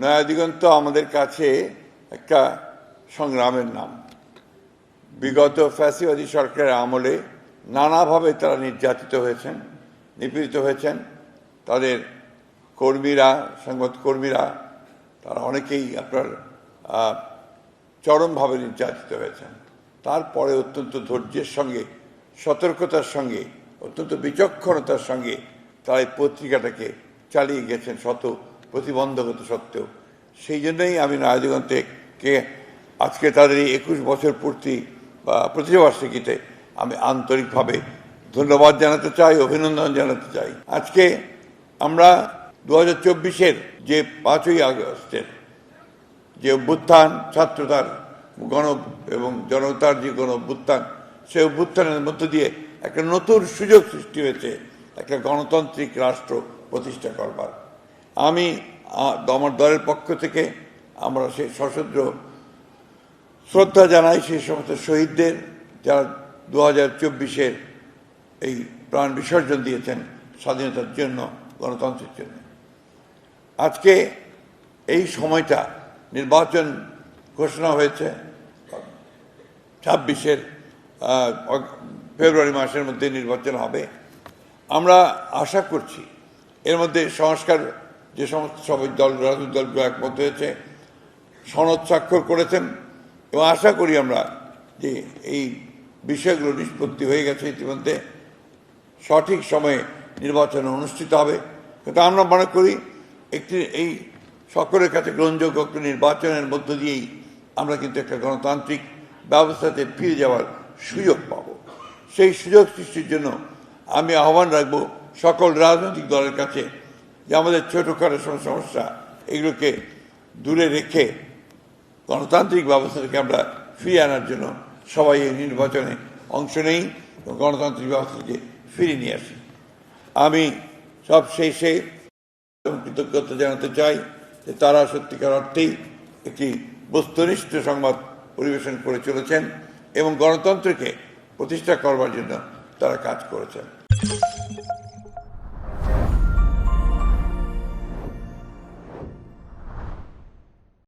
নয়া দিগন্ত আমাদের কাছে একটা সংগ্রামের নাম। বিগত ফ্যাসিবাদী সরকারের আমলে নানাভাবে তারা নির্যাতিত হয়েছেন, নিপীড়িত হয়েছেন। তাদের কর্মীরা, সংবাদ কর্মীরা, তারা অনেকেই আপনার চরমভাবে নির্যাতিত হয়েছেন। তারপরে অত্যন্ত ধৈর্যের সঙ্গে, সতর্কতার সঙ্গে, অত্যন্ত বিচক্ষণতার সঙ্গে তারা এই পত্রিকাটাকে চালিয়ে গেছেন শত প্রতিবন্ধকতা সত্ত্বেও। সেই জন্যই আমি নয়াদিগন্তেকে আজকে তাদের এই একুশ বছর পূর্তি বা প্রতিবার্ষিকীতে আমি আন্তরিকভাবে ধন্যবাদ জানাতে চাই, অভিনন্দন জানাতে চাই। আজকে আমরা দু হাজার চব্বিশের যে পাঁচই আগস্টের যে অভ্যুত্থান, ছাত্রতার গণ এবং জনতার যে গণ অভ্যুত্থান, সেই অভ্যুত্থানের মধ্য দিয়ে একটা নতুন সুযোগ সৃষ্টি হয়েছে, একটা গণতান্ত্রিক রাষ্ট্র প্রতিষ্ঠা করবার। আমি আমার দলের পক্ষ থেকে আমরা সেই সশস্ত্র শ্রদ্ধা জানাই সেই সমস্ত শহীদদের যারা দু হাজার চব্বিশের এই প্রাণ বিসর্জন দিয়েছেন স্বাধীনতার জন্য, গণতন্ত্রের জন্য। আজকে এই সময়টা নির্বাচন ঘোষণা হয়েছে, ছাব্বিশের ফেব্রুয়ারি মাসের মধ্যে নির্বাচন হবে। আমরা আশা করছি এর মধ্যে সংস্কার যে সমস্ত সবাই দল, রাজনৈতিক দলগুলো একমত হয়েছে, সনদ স্বাক্ষর করেছেন, এবং আশা করি আমরা যে এই বিষয়গুলো নিষ্পত্তি হয়ে গেছে ইতিমধ্যে। সঠিক সময়ে নির্বাচন অনুষ্ঠিত হবে। কিন্তু আমরা মনে করি একটি, এই সকলের কাছে গ্রহণযোগ্য একটি নির্বাচনের মধ্য দিয়েই আমরা কিন্তু একটা গণতান্ত্রিক ব্যবস্থাতে ফিরে যাওয়ার সুযোগ পাব। সেই সুযোগ সৃষ্টির জন্য আমি আহ্বান রাখব সকল রাজনৈতিক দলের কাছে যে আমাদের ছোটোখাটো সমস্যা, এগুলোকে দূরে রেখে গণতান্ত্রিক ব্যবস্থা থেকে আমরা ফিরিয়ে আনার জন্য সবাই এই নির্বাচনে অংশ নেই গণতান্ত্রিক ব্যবস্থাকে ফিরিয়ে নিয়ে আসি। আমি সব শেষে কৃতজ্ঞতা জানাতে চাই যে তারা সত্যিকার অর্থেই একটি বস্তুনিষ্ঠ সংবাদ পরিবেশন করে চলেছেন এবং গণতন্ত্রকে প্রতিষ্ঠা করবার জন্য তারা কাজ করেছেন।